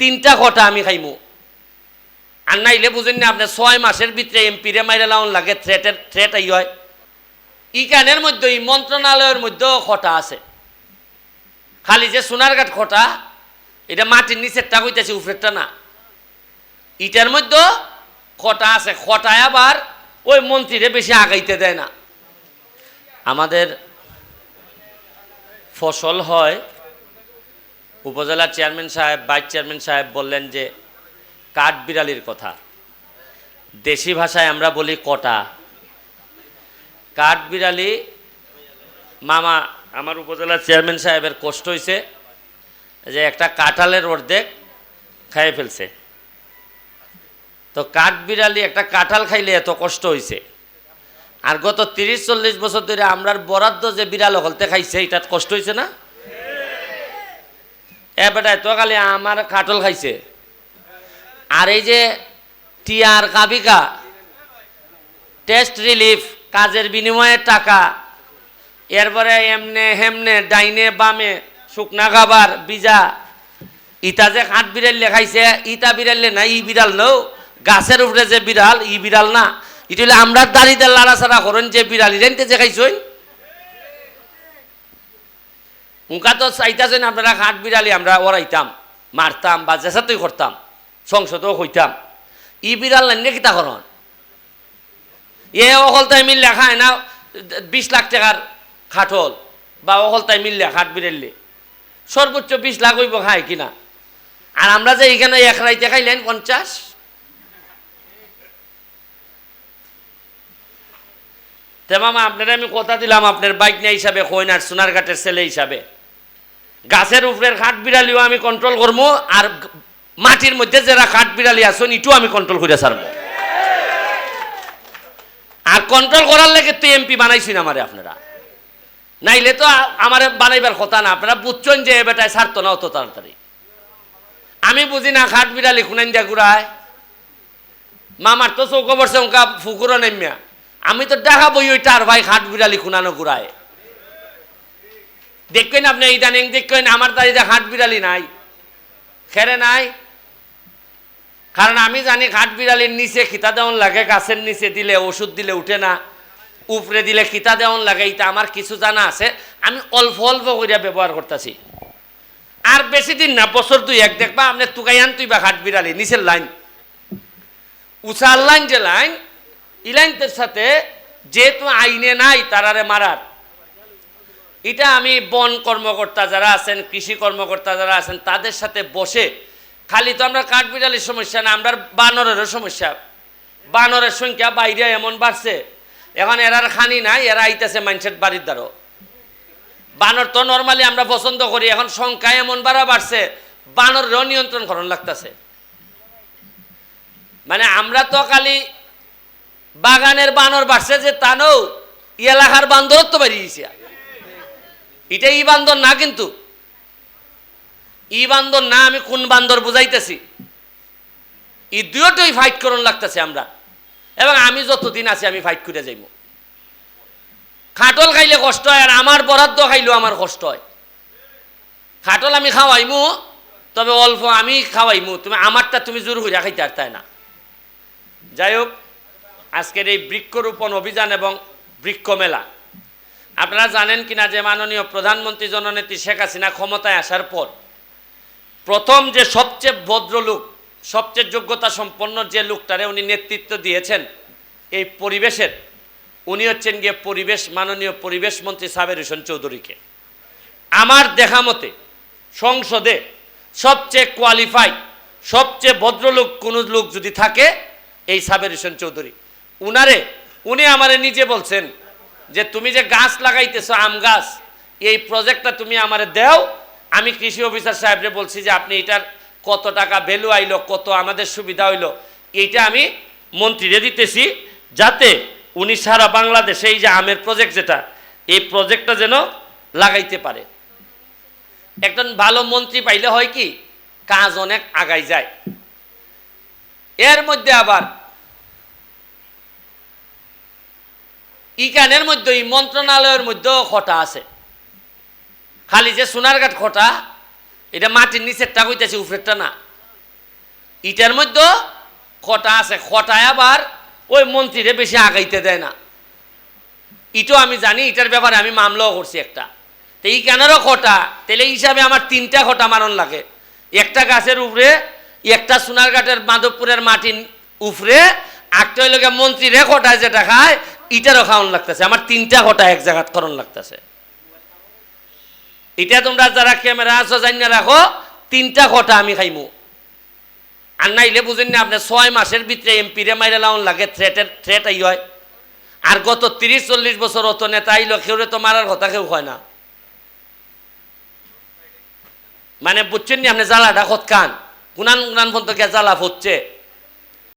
তিনটা খটা আমি খাইমু। আর নাইলে বুঝেন না আপনি ছয় মাসের ভিতরে এমপি রে মাইরে লাউন লাগে, থ্রেটের, থ্রেট আই হয়। ইকানের মধ্যে এই মন্ত্রণালয়ের মধ্যেও খটা আছে। খালি যে সোনারঘাট খটা এটা মাটির নিচেরটা কইতেছে, উপরেরটা না। ইটার মধ্যে খটা আছে খটায় আবার ওই মন্ত্রীরে বেশি আগাইতে দেয় না। আমাদের ফসল হয় উপজেলা চেয়ারম্যান সাহেব, ভাইস চেয়ারম্যান সাহেব বললেন যে, কাঠ বিড়ালির কথা। দেশি ভাষায় আমরা বলি কটা। কাঠ বিড়ালি, মামা, আমার উপজেলা চেয়ারম্যান সাহেবের কষ্ট হয়েছে যে একটা কাঁঠালের অর্ধেক খাইয়ে ফেলছে। তো কাঠ বিড়ালি একটা কাঁঠাল খাইলে এত কষ্ট হয়েছে আর গত তিরিশ, চল্লিশ বছর ধরে আমরার বরাদ্দ যে বিড়াল হলতে খাইছে এটা কষ্ট হয়েছে না? এ বেটা তো খালি আমার কাটল খাইছে। আর এই যে টিয়ার কাবিকা টেস্ট রিলিফ কাজের বিনিময়ে টাকা, এরপরে এমনে হেমনে, ডাইনে বামে, শুকনা খাবার, বিজা, ইটা যে কাঠ বিড়াল খাইছে, ইটা বিড়ালে না, ই বিড়াল নও, গাছের উপরে যে বিড়াল, ই বিড়াল না। এটা হলে আমরা দাড়িতে লাড়াছাড়া করেন যে বিড়াল ইরেনতে যে খাইছই উনকা তো চাইতাছেন আপনারা হাট বিড়ালি, আমরা ওরাইতাম, মারতাম বা জেসাতেই করতাম, সংসদেও হইতাম। ই বিড়াল নাই কিতা করন এ অকলতায় মিল লেখায় না, বিশ লাখ টাকার খাটল, বা অকলতায় মিল লেখা হাট বিড়ালি। সর্বোচ্চ বিশ লাখ হইব খায় কিনা? আর আমরা যে এখানে এক রাইতে খাইলেন পঞ্চাশ? তে মামা, আপনারা আমি কথা দিলাম, আপনার বাইক নিয়ে হিসাবে কইনার সোনারঘাটের ছেলে হিসাবে। গাছের উপরের খাট বিড়ালিও আমি কন্ট্রোল করব আর মাটির মধ্যে যারা খাট বিড়ালি আছেন ইটু আমি কন্ট্রোল করে ছাড়বো আর কন্ট্রোল করার লেগে তো এমপি বানাইছেন আমারে আপনারা। নাইলে তো আমারে বানাইবার কথা না, আপনারা বুঝছেন যে বেটায় ছাড়তো না অত তাড়াতাড়ি। আমি বুঝি না খাট বিড়ালি খুনাইন দিয়া ঘুরায়। মামার তো চৌকো উনকা ফুকুরো নেমিয়া আমি তো দেখা ওইটা আর ভাই খাট বিড়ালি খুনানো ঘুরায়। দেখবেন আপনি ইদানিং দেখবেন আমার দাঁড়িয়ে হাট বিড়ালি নাই। খেরে নাই। কারণ আমি জানি ঘাট বিড়ালির নিচে খিতা দেওয়ান লাগে, গাছের নিচে দিলে ওষুধ দিলে উঠে না, উপরে দিলে খিতা দেওয়ান লাগে, এটা আমার কিছু জানা আছে। আমি অল্প অল্প করিয়া ব্যবহার করতেছি। আর বেশি দিন না, বছর দুই এক দেখবা আপনি তুকাইয়ান তুই বা ঘাট বিড়ালি, নিচের লাইন। উচার লাইন যে লাইন এই লাইনটার সাথে যেহেতু আইনে নাই তারারে মারার। এটা আমি বন কর্মকর্তা যারা আছেন, কৃষি কর্মকর্তা যারা আছেন, তাদের সাথে বসে খালি তো আমরা কাঠবিড়ালির সমস্যা না, আমরা বানরেরও সমস্যা। বানরের সংখ্যা বাইরে এমন বাড়ছে। এখন এরার খানি নাই, এরা আইতেছে মানুষের বাড়ির দ্বারও। বানর তো নর্মালি আমরা পছন্দ করি, এখন সংখ্যা এমন বাড়া বাড়ছে, বানরেরও নিয়ন্ত্রণ করণ লাগতেছে। মানে আমরা তো খালি বাগানের বানর বাড়ছে যে তা নৌ এলাকার বান্দরত্ব বেরিয়েছে এটা ই বান্দর না কিন্তু। ই বান্দর না, আমি কোন বান্দর বুঝাইতেছি। ই দুয়োটাই ফাইট করন লাগতেছে আমরা। এবং আমি যতদিন আছি, আমি ফাইট করে যাইব। খাটল খাইলে কষ্ট হয়, আর আমার বরাদ্দ খাইলেও আমার কষ্ট হয়। খাটল আমি খাওয়াইমু, তবে অল্প আমি খাওয়াইমু। তুমি আমারটা তুমি জোর হইয়া খাইতে আর তাই না। যাই হোক, আজকের এই বৃক্ষরোপণ অভিযান এবং বৃক্ষ মেলা। আপনারা জানেন কিনা যে মাননীয় প্রধানমন্ত্রী জননেত্রী শেখ হাসিনা ক্ষমতায় আসার পর প্রথম যে সবচেয়ে ভদ্রলোক সবচেয়ে যোগ্যতা সম্পন্ন যে লোকটারে উনি নেতৃত্ব দিয়েছেন, এই পরিবেশের, উনি হচ্ছেন গিয়ে পরিবেশ, মাননীয় পরিবেশ মন্ত্রী সাবের হোসেন চৌধুরীকে। আমার দেখা মতে সংসদে সবচেয়ে কোয়ালিফাই সবচেয়ে ভদ্রলোক কোনো লোক যদি থাকে, এই সাবের হোসেন চৌধুরী। উনারে, উনি আমারে নিজে বলছেন যে তুমি যে গাছ লাগাইতেছো, আম গাছ, এই প্রজেক্টটা তুমি আমারে দাও। আমি কৃষি অফিসার সাহেবরে বলছি যে আপনি এটার কত টাকা ভ্যালু আইলো, কত আমাদের সুবিধা হইল, এইটা আমি মন্ত্রীরে দিতেছি যাতে উনি সারা বাংলাদেশে এই যে আমের প্রজেক্ট যেটা, এই প্রজেক্টটা যেন লাগাইতে পারে। একজন ভালো মন্ত্রী পাইলে হয় কি, কাজ অনেক আগাই যায়। এর মধ্যে আবার ইকানের মধ্যে, এই মন্ত্রণালয়ের মধ্যেও খটা আছে। খালি যে সোনারঘাট খটা, এটা মাটির নিচেরটা কইতেছে, উপরেরটা না। ইটার মধ্যে খটা আছে, খটায় আবার ওই মন্ত্রীরে বেশি আগাইতে দেয় না। ইটো আমি জানি এটার ব্যাপারে আমি মামলাও করছি একটা। তো এই কেনারও খটা, তাহলে হিসাবে আমার তিনটা খটা মারণ লাগে। একটা গাছের উপরে, একটা সোনারঘাটের, মাধবপুরের মাটির উপরে একটা হইল মন্ত্রী রে খটায় যেটা খায়, ইটারও খাওয়ান লাগতেছে। আমার তিনটা খটা এক জায়গাত করণ লাগতেছে। এটা তোমরা যারা ক্যামেরা আছো জানিয়ে রাখো, তিনটা খটা আমি খাইমু। আর নাইলে বুঝেন না আপনি ছয় মাসের ভিতরে এমপিরে মাইরে লাউন লাগে থ্রেটের থ্রেট আই হয়। আর গত তিরিশ, চল্লিশ বছর অত নেতা আইলো, কেউরে তো মারার কথা কেউ হয় না। মানে বুঝছেন নি আপনি জ্বালাটা খত খান গুনান গুনান পর্যন্ত জ্বালা হচ্ছে